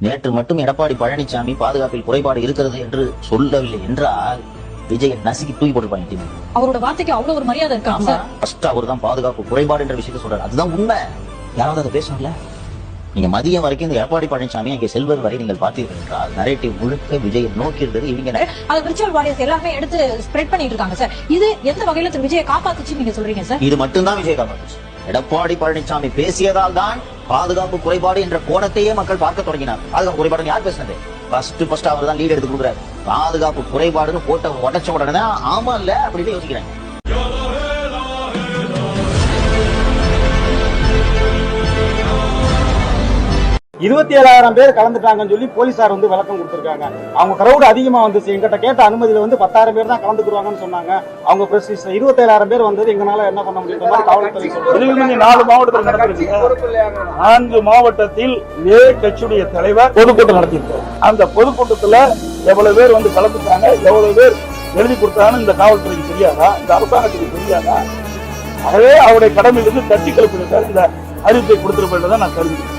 நேற்று மட்டும் எடப்பாடி பழனிசாமி பாதுகாப்பில் குறைபாடு இருக்கிறது என்று சொல்லவில்லை என்றால் விஜய் நசுக்கி தூக்கி போட்டுருப்பாங்க அவரோட வார்த்தைக்கு அவ்வளவு ஒரு மரியாதை இருக்கா சார்? ஃபர்ஸ்ட் அவர் தான் பாதுகாப்பு குறைபாடு என்ற விஷயத்தை சொல்றாரு. அதுதான் உண்மை. யாராவது அதை பேசணும்ல? நீங்க மதியம் வரைக்கும் இந்த எடப்பாடி பழனிசாமி அங்கே செல்வது வரை நீங்கள் பார்த்தீர்கள் என்றால் நரேட்டிவ் முழுக்க விஜய் நோக்கி இருந்தது இவங்க அது விர்ச்சுவல் வாரியர்ஸ் எல்லாமே எடுத்து ஸ்ப்ரெட் பண்ணிட்டு இருக்காங்க சார். இது எந்த வகையில விஜயை காப்பாத்துச்சு நீங்க சொல்றீங்க சார்? இது மட்டும்தான் விஜய் காப்பாற்றுச்சு எடப்பாடி பழனிசாமி பேசியதால் தான் பாதுகாப்பு குறைபாடு என்ற கோணத்தையே மக்கள் பார்க்க தொடங்கினார் பாதுகாப்பு குறைபாடு யார் பேசினது? ஃபர்ஸ்ட் ஃபர்ஸ்ட் அவர் தான் லீட் எடுத்து கொடுக்குறாரு. பாதுகாப்பு குறைபாடுன்னு போட்ட உடச்ச உடனே ஆமா இல்ல அப்படின்னு யோசிக்கிறாங்க இருபத்தி ஏழாயிரம் பேர் கலந்துட்டாங்கன்னு சொல்லி போலீசார் வந்து விளக்கம் கொடுத்திருக்காங்க. அவங்க கிரௌட் அதிகமா வந்துச்சு. எங்கிட்ட கேட்ட அனுமதியில வந்து பத்தாயிரம் பேர் தான் கலந்துக்குருவாங்கன்னு சொன்னாங்க. அவங்க பிரஸ் இருபத்தி ஏழாயிரம் பேர் வந்தது. எங்களால என்ன பண்ண முடியும்? காவல்துறை நாலு மாவட்டத்தில் நடந்திருக்கு நான்கு மாவட்டத்தில் இதே கட்சியுடைய தலைவர் பொதுக்கூட்டம் நடத்தியிருக்காரு. அந்த பொதுக்கூட்டத்துல எவ்வளவு பேர் வந்து கலந்துட்டாங்க எவ்வளவு பேர் எழுதி கொடுத்தாங்கன்னு இந்த காவல்துறைக்கு தெரியாதா? இந்த அரசாங்கத்துக்கு தெரியாதா? ஆகவே அவருடைய கடமையிலிருந்து தட்டி கிளப்பியிருக்காரு இந்த அறிவிப்பை கொடுத்திருப்பதை நான் கருதுகிறேன்.